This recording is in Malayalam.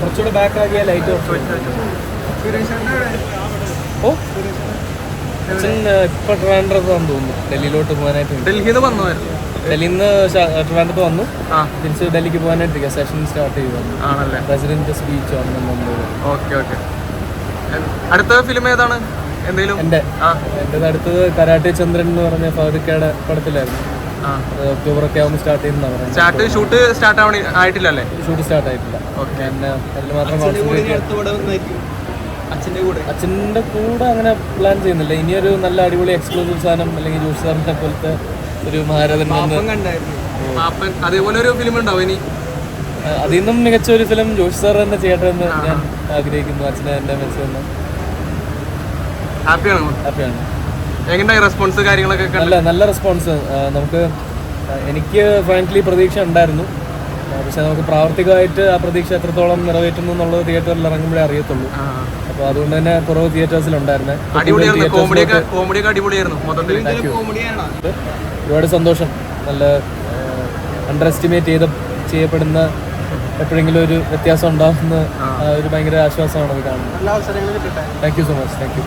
കുറച്ചുകൂടെ ബാക്ക് ആക്കിയ ലൈറ്റ് ഓ? ഇപ്പൊ ട്രിവാൻഡ്രത്താന്ന് തോന്നുന്നു. ഡൽഹിയിലോട്ട് പോകാനായിട്ട് ഡൽഹിയിൽ നിന്ന് വന്നതായിരുന്നു. ഡൽഹിയിൽ നിന്ന് ട്രിവാൻഡ്രത്ത് വന്നു. ആ. തിരിച്ച് ഡൽഹിക്ക് പോകാനായിട്ട് സെഷൻ സ്റ്റാർട്ട് ചെയ്തു ആണല്ലേ? പ്രസിഡന്റ് സ്പീച്ച് വന്നു ഓക്കെ ഓക്കെ. അടുത്ത ഫിലിം ഏതാണ്? എന്തെങ്കിലും? എന്റെ അടുത്തത് കരാട്ടെ ചന്ദ്രൻ എന്ന് പറഞ്ഞ ഫാദിക്കയുടെ പടത്തിലായിരുന്നു. ഒക്ടോബർ ഒക്കെ ആവുമ്പോൾ സ്റ്റാർട്ട് ചെയ്യുന്ന സ്റ്റാർട്ട് ഷൂട്ട് സ്റ്റാർട്ട് ആവണി ആയിട്ടില്ലല്ലേ? ഷൂട്ട് സ്റ്റാർട്ട് ആയിട്ടില്ല. ഓക്കെ അതിൽ മാത്രം. അച്ഛന്റെ കൂടെ അച്ഛന്റെ കൂടെ. അങ്ങനെ പ്ലാൻ ചെയ്യുന്നില്ല. ഇനിയൊരു നല്ല അടിപൊളി എക്സ്ക്ലൂസീവ് സാധനം അല്ലെങ്കിൽ ജ്യൂസ് സാറിനെ പോലത്തെ ഒരു മഹാരഥൻ അതേപോലെ ഒരു ഫിലിം ഉണ്ടാവും ഇനി. അതിൽ നിന്നും മികച്ച ഒരു ഫിലിം ജോഷ് സാർ തന്നെ ചെയ്യട്ടെ എന്ന് ഞാൻ ആഗ്രഹിക്കുന്നു. അച്ഛനെ എന്റെ മനസ്സിൽ നിന്ന്. ഹാപ്പിയാണ് ഹാപ്പിയാണ് എങ്ങനെയായി റെസ്പോൺസ് കാര്യങ്ങളൊക്കെ കണ്ട്? നല്ല നല്ല റെസ്പോൺസ് നമുക്ക് എനിക്ക് ഫ്രാങ്ക്ലി പ്രതീക്ഷ ഉണ്ടായിരുന്നു. പക്ഷെ നമുക്ക് പ്രാവർത്തികമായിട്ട് ആ പ്രതീക്ഷ എത്രത്തോളം നിറവേറ്റുന്നു എന്നുള്ളത് തിയേറ്ററിൽ ഇറങ്ങുമ്പോഴേ അറിയത്തുള്ളൂ. അപ്പൊ അപ്പോൾ അതുകൊണ്ട് തന്നെ കുറവ് തിയേറ്റേഴ്സിൽ മൊത്തത്തിൽ ഒരുപാട് സന്തോഷം. നല്ല അണ്ടർ എസ്റ്റിമേറ്റ് ചെയ്ത ചെയ്യപ്പെടുന്ന എപ്പോഴെങ്കിലും ഒരു വ്യത്യാസം ഉണ്ടാകുന്ന ഒരു ഭയങ്കര ആശ്വാസമാണ് അത് കാണുന്നത്. Thank you so much thank you